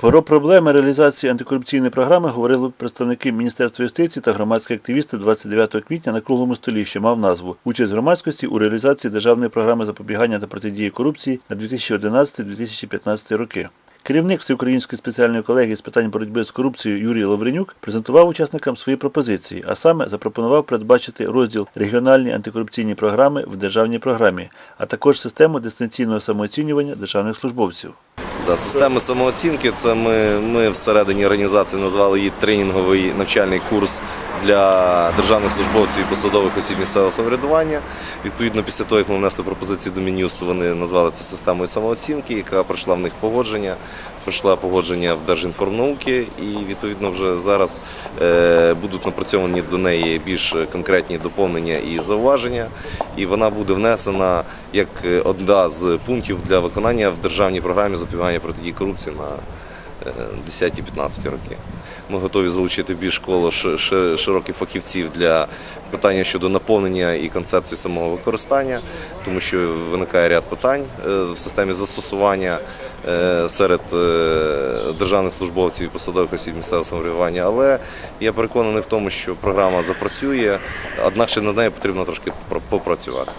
Про проблеми реалізації антикорупційної програми говорили представники Міністерства юстиції та громадські активісти 29 квітня на круглому столі, що мав назву Участь громадськості у реалізації державної програми запобігання та протидії корупції на 2011-2015 роки. Керівник Всеукраїнської спеціальної колегії з питань боротьби з корупцією Юрій Лавренюк презентував учасникам свої пропозиції, а саме запропонував передбачити розділ регіональні антикорупційні програми в державній програмі, а також систему дистанційного самооцінювання державних службовців. Да, системи самооцінки. Це ми, ми всередині організації назвали її тренінговий навчальний курс для державних службовців і посадових осіб місцевого самоврядування. Відповідно, після того, як ми внесли пропозиції до Мін'юсту, вони назвали це системою самооцінки, яка пройшла в них погодження, пройшла погодження в Держінформнауки, і відповідно вже зараз е, будуть напрацьовані до неї більш конкретні доповнення і зауваження. І вона буде внесена як е, одна з пунктів для виконання в державній програмі запобігання протидії корупції на е, 10-15 роки. Ми готові залучити більш коло ши- ши- широких фахівців для питання щодо наповнення і концепції самого використання, тому що виникає ряд питань е, в системі застосування е, серед е, державних службовців і посадових осіб місцевого самоврядування. Але я переконаний в тому, що програма запрацює, однак ще над нею потрібно трошки попра- попрацювати.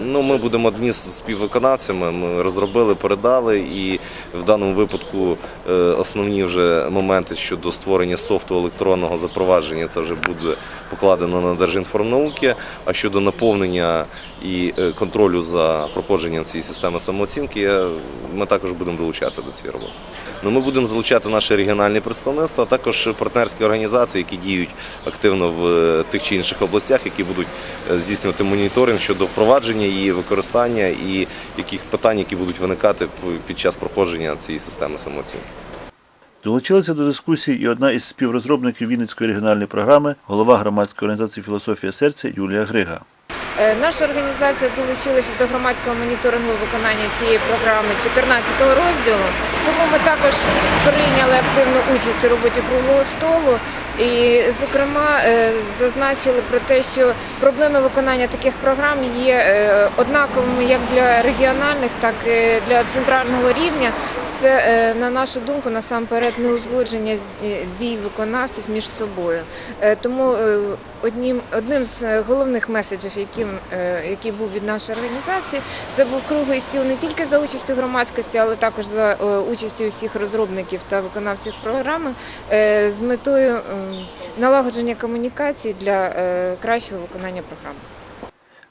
Ну, ми будемо одні з співвиконавцями. Ми розробили, передали, і в даному випадку е, основні вже моменти щодо створення софту електронного запровадження це вже буде покладено на Держінформнауки. А щодо наповнення і е, контролю за проходженням цієї системи самооцінки, ми також будемо долучатися до цієї роботи. Ну, ми будемо залучати наші регіональні представництва, а також партнерські організації, які діють активно в е, тих чи інших областях, які будуть здійснювати моніторинг щодо впровадження її використання і яких питань, які будуть виникати під час проходження цієї системи самооцінки. Долучилася до дискусії і одна із співрозробників Вінницької регіональної програми, голова громадської організації Філософія серця Юлія Грига. Е, Наша організація долучилася до громадського моніторингу виконання цієї програми 14 розділу. Тому ми також прийняли активну участь у роботі круглого столу і, зокрема, е, зазначили про те, що проблеми виконання таких програм є е, однаковими як для регіональних, так і для центрального рівня. Це, е, на нашу думку, насамперед неузгодження дій виконавців між собою. Тому одним, одним з головних меседжів, яким, який був від нашої організації, це був круглий стіл не тільки за участю громадськості, але також за е, участю усіх розробників та виконавців програми е, з метою налагодження комунікації для е, кращого виконання програми.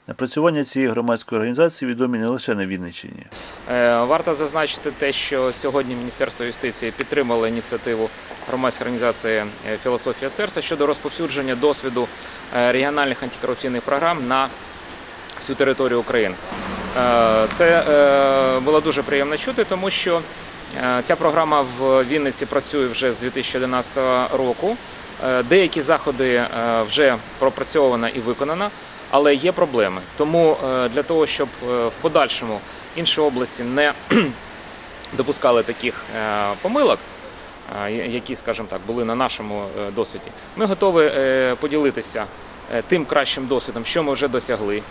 Напрацювання цієї громадської організації відомі не лише на Вінниччині. Е, Варто зазначити те, що сьогодні Міністерство юстиції підтримало ініціативу громадської організації Філософія серця щодо розповсюдження досвіду регіональних антикорупційних програм на всю територію України. Це було дуже приємно чути, тому що ця програма в Вінниці працює вже з 2011 року. Е, Деякі заходи е, вже пропрацьовано і виконано, але є проблеми. Тому е, для того, щоб е, в подальшому інші області не допускали таких е, помилок, е, які, скажімо так, були на нашому е, досвіді, ми готові е, поділитися е, тим кращим досвідом, що ми вже досягли,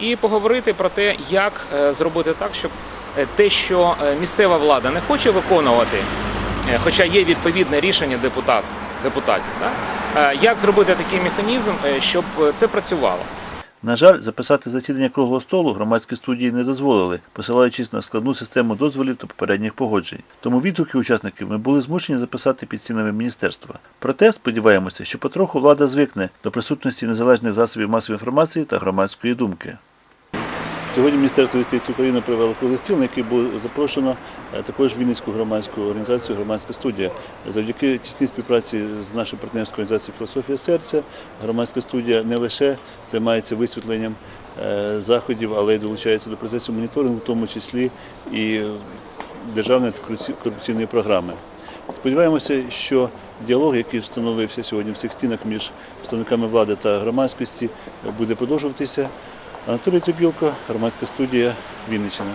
і поговорити про те, як е, зробити так, щоб е, те, що е, місцева влада не хоче виконувати, е, хоча є відповідне рішення депутатів, е, як зробити такий механізм, е, щоб е, це працювало. На жаль, записати засідання круглого столу громадські студії не дозволили, посилаючись на складну систему дозволів та попередніх погоджень. Тому відгуки учасників ми були змушені записати під стінами міністерства. Проте сподіваємося, що потроху влада звикне до присутності незалежних засобів масової інформації та громадської думки. Сьогодні Міністерство юстиції України провело круглий стіл, на який було запрошено е, також Вінницьку громадську організацію Громадська студія. Завдяки тісній співпраці з нашою партнерською організацією Філософія серця громадська студія не лише займається висвітленням е, заходів, але й долучається до процесу моніторингу, в тому числі і державної антикорупційної програми. Сподіваємося, що діалог, який встановився сьогодні в цих стінах між представниками влади та громадськості, буде продовжуватися. Анатолій Тюбілко, громадська студія Вінниччина.